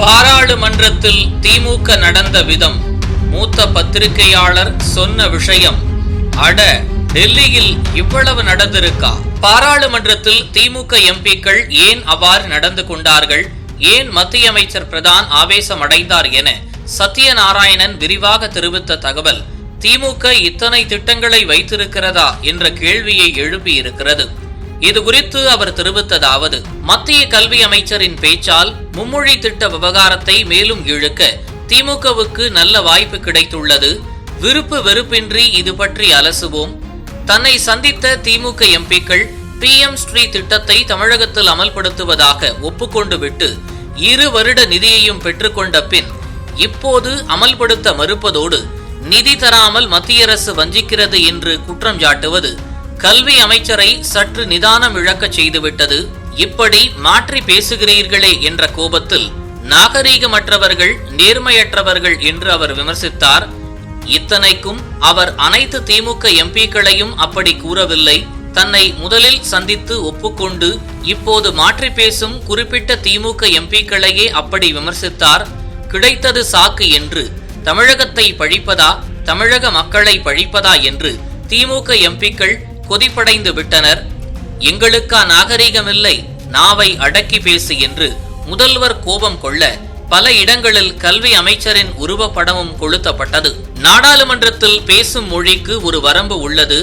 பாராளுமன்றத்தில் திமுக நடந்த விதம் மூத்த பத்திரிகையாளர் சொன்ன விஷயம் அட டெல்லியில் இவ்வளவு நடந்திருக்கா? பாராளுமன்றத்தில் திமுக எம்பிக்கள் ஏன் அவ்வாறு நடந்து கொண்டார்கள்? ஏன் மத்திய அமைச்சர் பிரதான் ஆவேசம் அடைந்தார் என சத்யநாராயணன் விரிவாக தெரிவித்த தகவல் திமுக இத்தனை திட்டங்களை வைத்திருக்கிறதா என்ற கேள்வியை எழுப்பியிருக்கிறது. இது குறித்து அவர் தெரிவித்ததாவது மத்திய கல்வி அமைச்சரின் பேச்சால் மும்மொழி திட்ட விவகாரத்தை மேலும் இழுக்க திமுகவுக்கு நல்ல வாய்ப்பு கிடைத்துள்ளது. விருப்பு வெறுப்பின்றி இது பற்றி அலசுவோம். தன்னை சந்தித்த திமுக எம்பிக்கள் பி எம் ஸ்ரீ திட்டத்தை தமிழகத்தில் அமல்படுத்துவதாக ஒப்புக்கொண்டு விட்டு இரு வருட நிதியையும் பெற்றுக்கொண்ட பின் இப்போது அமல்படுத்த மறுப்பதோடு நிதி தராமல் மத்திய அரசு வஞ்சிக்கிறது என்று குற்றம் சாட்டுவது கல்வி அமைச்சரை சற்று நிதானம் இழக்கச் செய்துவிட்டது. இப்படி மாற்றி பேசுகிறீர்களே என்ற கோபத்தில் நாகரீகமற்றவர்கள் நேர்மையற்றவர்கள் என்று அவர் விமர்சித்தார். இத்தனைக்கும் அவர் அனைத்து திமுக எம்பிக்களையும் அப்படி கூறவில்லை. தன்னை முதலில் சந்தித்து ஒப்புக்கொண்டு இப்போது மாற்றி பேசும் குறிப்பிட்ட திமுக எம்பிக்களையே அப்படி விமர்சித்தார். கிடைத்தது சாக்கு என்று தமிழகத்தை பழிப்பதா தமிழக மக்களை பழிப்பதா என்று திமுக எம்பிக்கள் கொதிப்படைந்து விட்டனர். எங்களுக்கா நாகரீகமில்லை நாவை அடக்கி பேசு என்று முதல்வர் கோபம் கொள்ள பல இடங்களில் கல்வி அமைச்சரின் உருவப்படமும் கொளுத்தப்பட்டது. நாடாளுமன்றத்தில் பேசும் மொழிக்கு ஒரு வரம்பு உள்ளது.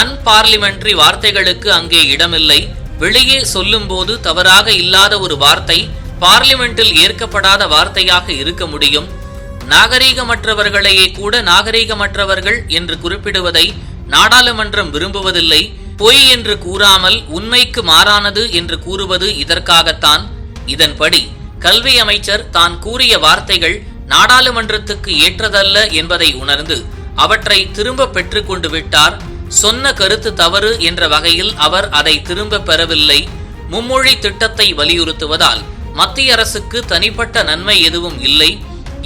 அன்பார்லிமெண்ட்ரி வார்த்தைகளுக்கு அங்கே இடமில்லை. வெளியே சொல்லும்போது தவறாக இல்லாத ஒரு வார்த்தை பார்லிமெண்டில் ஏற்கப்படாத வார்த்தையாக இருக்க முடியும். நாகரீகமற்றவர்களையே கூட நாகரீகமற்றவர்கள் என்று குறிப்பிடுவதை நாடாளுமன்றம் விரும்புவதில்லை. பொய் என்று கூறாமல் உண்மைக்கு மாறானது என்று கூறுவது இதற்காகத்தான். இதன்படி கல்வி அமைச்சர் தான் கூறிய வார்த்தைகள் நாடாளுமன்றத்துக்கு ஏற்றதல்ல என்பதை உணர்ந்து அவற்றை திரும்ப பெற்றுக்கொண்டு விட்டார். சொன்ன கருத்து தவறு என்ற வகையில் அவர் அதை திரும்ப பெறவில்லை. மும்மொழி திட்டத்தை வலியுறுத்துவதால் மத்திய அரசுக்கு தனிப்பட்ட நன்மை எதுவும் இல்லை.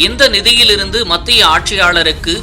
இந்த நிதியிலிருந்து மத்திய ஆட்சியாளருக்கு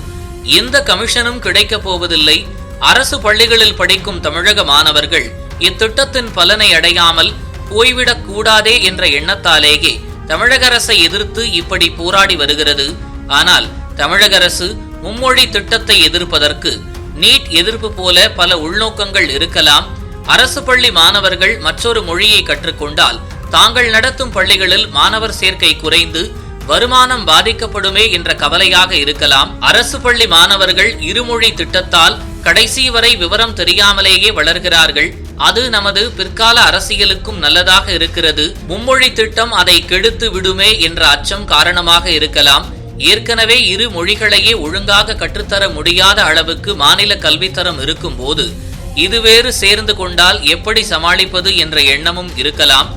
எந்த கமிஷனும் கிடைக்கப் போவதில்லை. அரசு பள்ளிகளில் படிக்கும் தமிழக மாணவர்கள் இத்திட்டத்தின் பலனை அடையாமல் போய்விடக் கூடாதே என்ற எண்ணத்தாலேயே தமிழக அரசை எதிர்த்து இப்படி போராடி வருகிறது. ஆனால் தமிழக அரசு மும்மொழி திட்டத்தை எதிர்ப்பதற்கு நீட் எதிர்ப்பு போல பல உள்நோக்கங்கள் இருக்கலாம். அரசு பள்ளி மாணவர்கள் மற்றொரு மொழியை கற்றுக்கொண்டால் தாங்கள் நடத்தும் பள்ளிகளில் மாணவர் சேர்க்கை குறைந்து வருமானம் பாதிக்கப்படுமே என்ற கவலையாக இருக்கலாம். அரசு பள்ளி மாணவர்கள் இருமொழி திட்டத்தால் கடைசி வரை விவரம் தெரியாமலேயே வளர்கிறார்கள். அது நமது பிற்கால அரசியலுக்கும் நல்லதாக இருக்கிறது. மும்மொழி திட்டம் அதை கெடுத்து விடுமே என்ற அச்சம் காரணமாக இருக்கலாம். ஏற்கனவே இரு மொழிகளையே ஒழுங்காக கற்றுத்தர முடியாத அளவுக்கு மாநில கல்வித்தரம் இருக்கும் போது இது வேறு சேர்ந்து கொண்டால் எப்படி சமாளிப்பது என்ற எண்ணமும் இருக்கலாம்.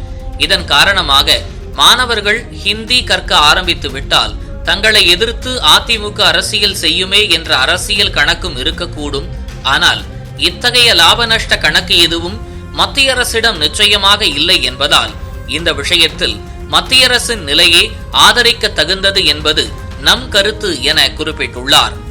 இதன் காரணமாக மாணவர்கள் ஹிந்தி கற்க ஆரம்பித்து விட்டால் தங்களை எதிர்த்து அதிமுக அரசியல் செய்யுமே என்ற அரசியல் கணக்கும் இருக்கக்கூடும். ஆனால் இத்தகைய லாப நஷ்ட கணக்கு எதுவும் மத்திய அரசிடம் நிச்சயமாக இல்லை என்பதால் இந்த விஷயத்தில் மத்திய அரசின் நிலையே ஆதரிக்க தகுந்தது என்பது நம் கருத்து என குறிப்பிட்டுள்ளார்.